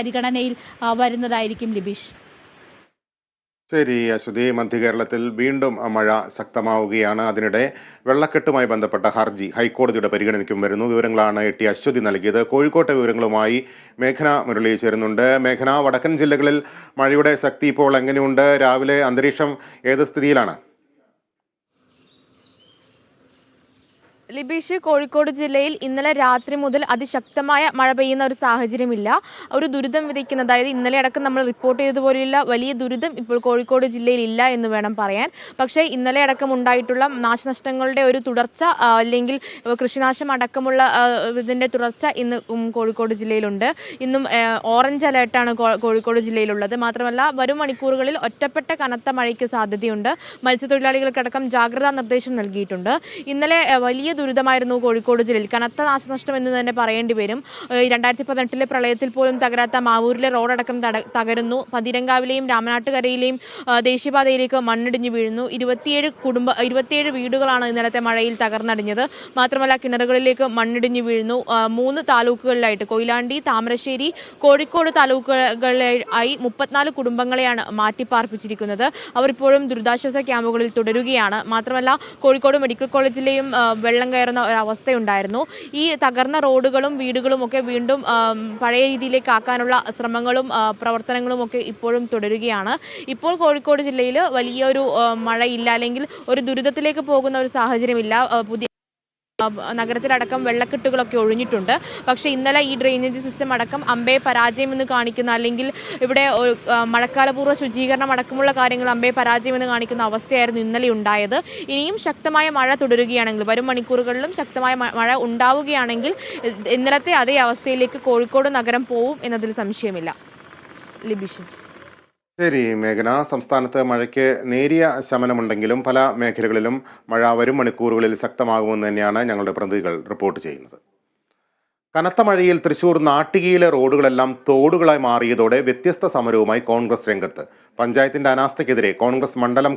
പരിഗണനയിൽ വരുന്നതായിരിക്കും ലിബീഷ്. ശരി അശ്വതി. മധ്യ കേരളത്തിൽ വീണ്ടും മഴ ശക്തമാവുകയാണ്. അതിനിടെ വെള്ളക്കെട്ടുമായി ബന്ധപ്പെട്ട ഹർജി ഹൈക്കോടതിയുടെ പരിഗണനയ്ക്കും വരുന്നു. വിവരങ്ങളാണ് എ ടി അശ്വതി നൽകിയത്. കോഴിക്കോട്ടെ വിവരങ്ങളുമായി മേഘന മുരളി ചേരുന്നുണ്ട്. മേഘന വടക്കൻ ജില്ലകളിൽ മഴയുടെ ശക്തി ഇപ്പോൾ എങ്ങനെയുണ്ട്? രാവിലെ അന്തരീക്ഷം ഏത് സ്ഥിതിയിലാണ്? ലിബീഷ് കോഴിക്കോട് ജില്ലയിൽ ഇന്നലെ രാത്രി മുതൽ അതിശക്തമായ മഴ പെയ്യുന്ന ഒരു സാഹചര്യമില്ല. ഒരു ദുരിതം വിതയ്ക്കുന്ന അതായത് ഇന്നലെ അടക്കം നമ്മൾ റിപ്പോർട്ട് ചെയ്തതുപോലെയുള്ള വലിയ ദുരിതം ഇപ്പോൾ കോഴിക്കോട് ജില്ലയിൽ ഇല്ല എന്ന് വേണം പറയാൻ. പക്ഷേ ഇന്നലെ അടക്കം ഉണ്ടായിട്ടുള്ള നാശനഷ്ടങ്ങളുടെ ഒരു തുടർച്ച അല്ലെങ്കിൽ കൃഷിനാശം അടക്കമുള്ള ഇതിന്റെ തുടർച്ച ഇന്ന് കോഴിക്കോട് ജില്ലയിലുണ്ട്. ഇന്നും ഓറഞ്ച് അലേർട്ടാണ് കോഴിക്കോട് ജില്ലയിലുള്ളത്. മാത്രമല്ല വരും മണിക്കൂറുകളിൽ ഒറ്റപ്പെട്ട കനത്ത മഴയ്ക്ക് സാധ്യതയുണ്ട്. മത്സ്യത്തൊഴിലാളികൾക്കടക്കം ജാഗ്രതാ നിർദ്ദേശം നൽകിയിട്ടുണ്ട്. ഇന്നലെ വലിയ ദുരിതമായിരുന്നു കോഴിക്കോട് ജില്ലയിൽ. കനത്ത നാശനഷ്ടം എന്ന് തന്നെ പറയേണ്ടി വരും. രണ്ടായിരത്തി പതിനെട്ടിലെ പ്രളയത്തിൽ പോലും തകരാത്ത മാവൂരിലെ റോഡടക്കം തകരുന്നു. പതിരങ്കാവിലെയും രാമനാട്ടുകരയിലെയും ദേശീയപാതയിലേക്ക് മണ്ണിടിഞ്ഞു വീഴുന്നു. ഇരുപത്തിയേഴ് കുടുംബ ഇരുപത്തിയേഴ് വീടുകളാണ് ഇന്നലത്തെ മഴയിൽ തകർന്നടിഞ്ഞത്. മാത്രമല്ല കിണറുകളിലേക്ക് മണ്ണിടിഞ്ഞു വീഴുന്നു. മൂന്ന് താലൂക്കുകളിലായിട്ട് കൊയിലാണ്ടി താമരശ്ശേരി കോഴിക്കോട് താലൂക്കുകളിലായി മുപ്പത്തിനാല് കുടുംബങ്ങളെയാണ് മാറ്റിപ്പാർപ്പിച്ചിരിക്കുന്നത്. അവരിപ്പോഴും ദുരിതാശ്വാസ ക്യാമ്പുകളിൽ തുടരുകയാണ്. മാത്രമല്ല കോഴിക്കോട് മെഡിക്കൽ കോളേജിലെയും വെള്ളം കയറുന്ന ഒരവസ്ഥയുണ്ടായിരുന്നു. ഈ തകർന്ന റോഡുകളും വീടുകളും ഒക്കെ വീണ്ടും പഴയ രീതിയിലേക്ക് ആക്കാനുള്ള ശ്രമങ്ങളും പ്രവർത്തനങ്ങളും ഒക്കെ ഇപ്പോഴും തുടരുകയാണ്. ഇപ്പോൾ കോഴിക്കോട് ജില്ലയിൽ വലിയൊരു മഴയില്ല അല്ലെങ്കിൽ ഒരു ദുരിതത്തിലേക്ക് പോകുന്ന ഒരു സാഹചര്യമില്ല. പുതിയ നഗരത്തിലടക്കം വെള്ളക്കെട്ടുകളൊക്കെ ഒഴിഞ്ഞിട്ടുണ്ട്. പക്ഷേ ഇന്നലെ ഈ ഡ്രെയിനേജ് സിസ്റ്റം അടക്കം അമ്പയെ പരാജയമെന്ന് കാണിക്കുന്ന അല്ലെങ്കിൽ ഇവിടെ മഴക്കാലപൂർവ ശുചീകരണം അടക്കമുള്ള കാര്യങ്ങൾ അമ്പയെ പരാജയമെന്ന് കാണിക്കുന്ന അവസ്ഥയായിരുന്നു ഇന്നലെ ഉണ്ടായത്. ഇനിയും ശക്തമായ മഴ തുടരുകയാണെങ്കിൽ വരും മണിക്കൂറുകളിലും ശക്തമായ മഴ ഉണ്ടാവുകയാണെങ്കിൽ ഇന്നലത്തെ അതേ അവസ്ഥയിലേക്ക് കോഴിക്കോട് നഗരം പോവും എന്നതിൽ സംശയമില്ല. ലിബിഷൻ ശരി മേഘന. സംസ്ഥാനത്ത് മഴയ്ക്ക് നേരിയ ശമനമുണ്ടെങ്കിലും പല മേഖലകളിലും മഴ വരും മണിക്കൂറുകളിൽ ശക്തമാകുമെന്ന് തന്നെയാണ് ഞങ്ങളുടെ പ്രതിനിധികൾ റിപ്പോർട്ട് ചെയ്യുന്നത്. കനത്ത മഴയിൽ തൃശൂർ നാട്ടികയിലെ റോഡുകളെല്ലാം തോടുകളായി മാറിയതോടെ വ്യത്യസ്ത സമരവുമായി കോൺഗ്രസ് രംഗത്ത്. പഞ്ചായത്തിന്റെ അനാസ്ഥയ്ക്കെതിരെ കോൺഗ്രസ് മണ്ഡലം